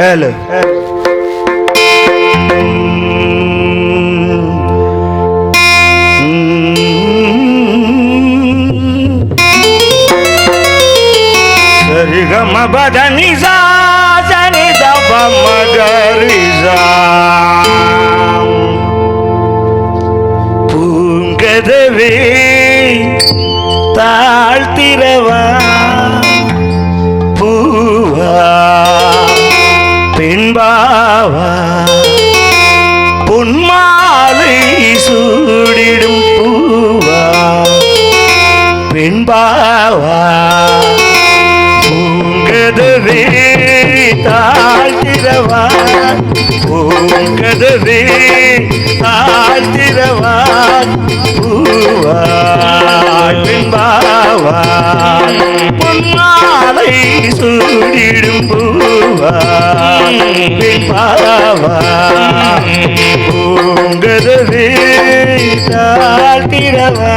Hello. సరిగమ బదని సరి దమ పూంగదవే తా பெண்பாவா பூங்கதவே தாழ்த்திரவா பூங்கதவே தாழ்த்திரவா பூவா. பெண்பாவா சூடிடும் பூவா. பெண்பாவா பூங்கதவே தாழ்த்திரவா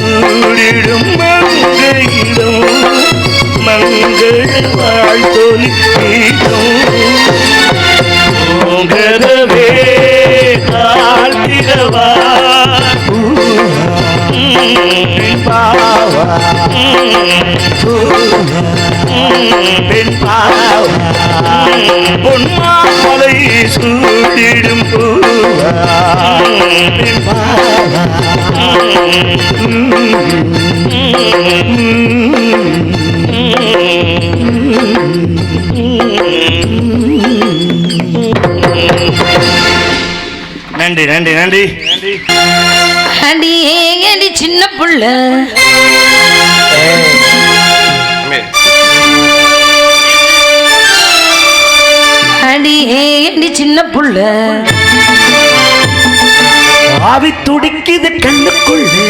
சூடிடும் மங்கையிடும் மங்கள் வாழ்த்தொலி பூங்கரவே தாழ்த்திடவா பாவா. பெண் பாவா. பொன்மாலை சூடிடும் பூவா. நன்றி நன்றி நன்றி. நன்றி அடி சின்ன புள்ள? அடி ஏடி சின்ன புள்ள? ஆவி துடிக்குது கண்ணுக்குள்ளே.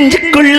துடிக்குது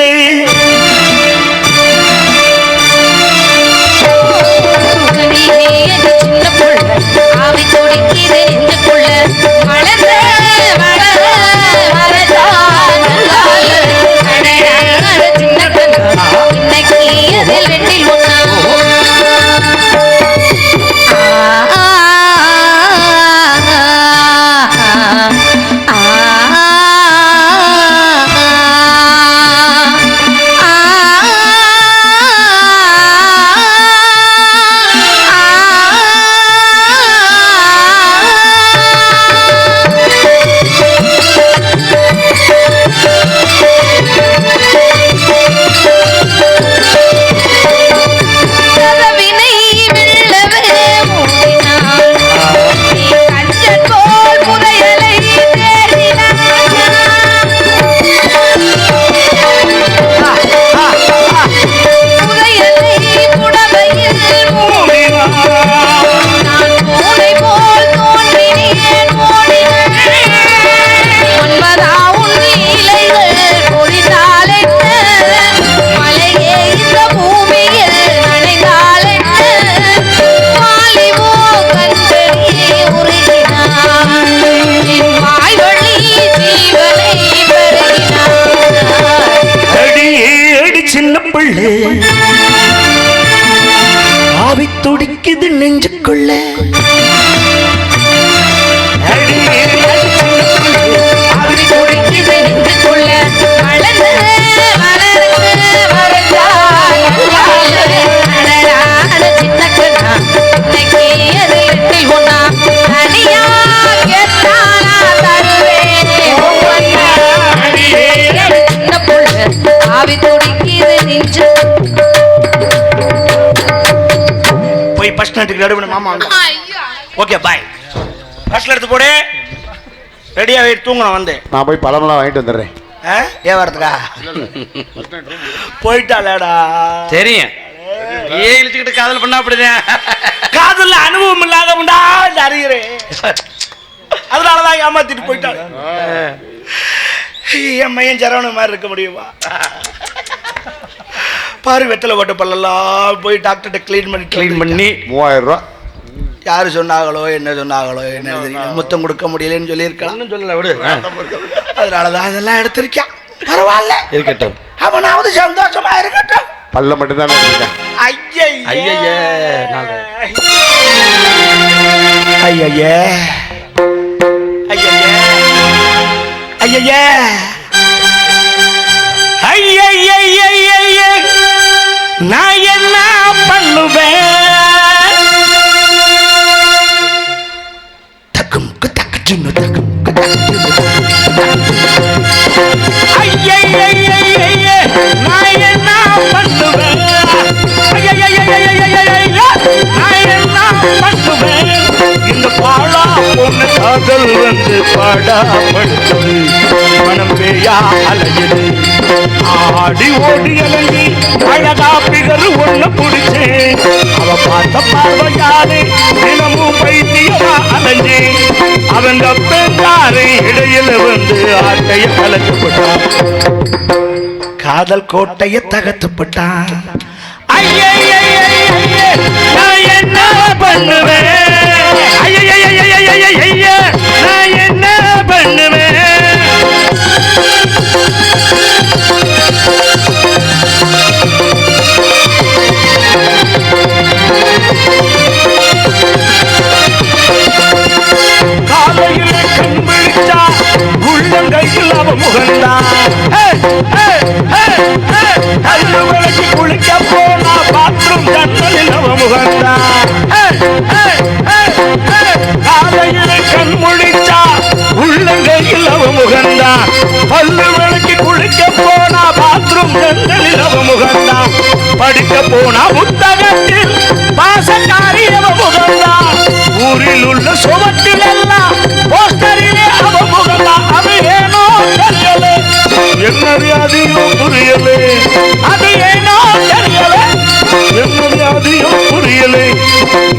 போய் ஃபர்ஸ்ட் நட்டுக்கு நடுவு மாமா ஓகே பாய் ஃபர்ஸ்ட்ல எடுத்து போடு. ரெடியா வெயிட் தூங்கணும் வந்து. நான் போய் பழமெல்லாம் வாங்கிட்டு வந்துடுறேன். ஆ? ஏன் வரதுக்கா? போயிட்டாளேடா. தெரியும். ஏன் இழுச்சுக்கிட்டு காதல் பண்ணா அப்படிதான்? காதல்ல அனுபவம் இல்லாதவன்டா இந்த அறிகிறேன் அதனாலதான் ஏமாத்திட்டு போயிட்டாள். என் மையன் சரவண மாதிரி இருக்க முடியுமா? பாரு வெத்தலை போட்ட பல்லெல்லாம் போய் டாக்டர்கிட்ட க்ளீன் பண்ணி க்ளீன் பண்ணி. மூவாயிரம் ரூபா. யாரு சொன்னாங்களோ என்ன சொன்னாங்களோ என்ன தெரியல முத்தம் கொடுக்க முடியலன்னு சொல்லியிருக்கலாம். சொல்லல விடு. அதனாலதான் அதெல்லாம் எடுத்திருக்கான். பரவாயில்ல. இருக்கட்டும். அவனாவது சந்தோஷமா இருக்கட்டும். பல்ல மட்டும் தானே இருக்கேன் ஐயே ஐயையே, நாலு. ஐயையே. என்ன பண்ணுவேன்? இந்த பாழா பொண்ணு காதல் வந்து மனம் பேயா அலையுது. ஆடி ஓடி அழகா பிகரு ஒண்ணு பிடிச்சேன். பார்த்த பார்வையாரு தினமும் பைத்தியமா அலைஞ்சு அவங்க பெண்ணாரு இடையில வந்து ஆட்டைய கலந்து போட்டான் காதல் கோட்டைய தகத்துப்பட்டான் நான் என்ன பண்ணுவேன்? ஊரில் உள்ள சுவத்தில் எல்லாம் போஸ்டரிலே அவ முகந்தா அது ஏனோ தெரியல. என்னது அதையோ புரியலே. அது ஏனோ தெரியல. என்னது அதையோ புரியலே.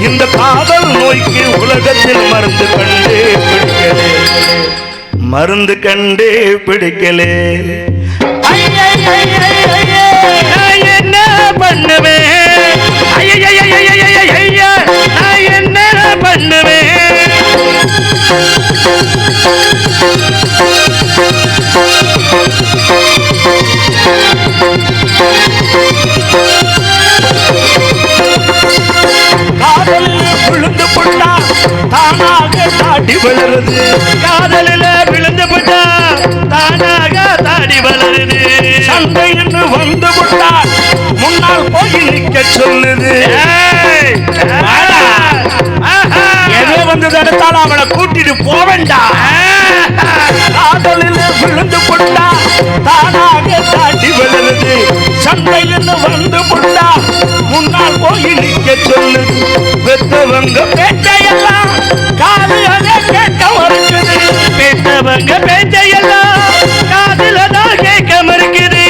இந்த காதல் நோய்க்கு உலகத்தில் மருந்து கண்டே பிடிக்கலே. மருந்து கண்டே பிடிக்கலே. வளருது. காதலில் விழுந்து புட்டா தானாக தாடி வளருது. சண்டை என்று வந்து புட்டா முன்னால் போய் நிக்க சொல்லுது. எதோ வந்து தடுத்தாலும் அவனை கூட்டிட்டு போவேண்டா காதலில் விழுந்து புட்டா தானாக தாண்டி விழுது சண்டையில் வந்து புட்டா முன்னால் போய் நிக்க சொல்லுது. பெத்தவங்க கேட்க மறுக்குது பெத்தவங்க பேச்சையெல்லாம் காதுல தான் கேட்க மறுக்குது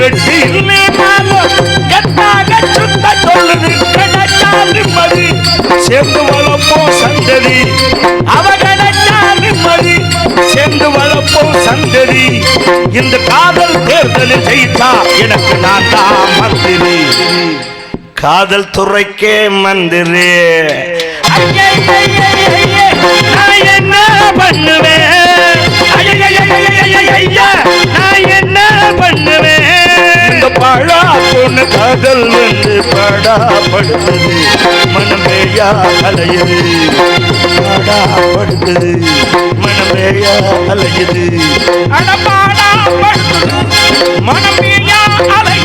வெட்டி கெட்டாக சுத்த சொல்லுது. கிடைச்சா நிம்மதி சேர்ந்து வளர்ப்போம் சந்ததி. அவ கிடைச்சா நிம்மதி சேர்ந்து வளர்ப்போம் சந்ததி. இந்த காதல் தேர்தலில் ஜெயித்தா எனக்கு நான் தான் மந்திரி. காதல் துறைக்கே மந்திரி. நான் என்ன பண்ணுவேன்? காதல் என்று படாப்படுத்தது மனமேயா அலையுது. படாப்படுத்தது மனமேயா அலையுது. மனமேயா அலையுது.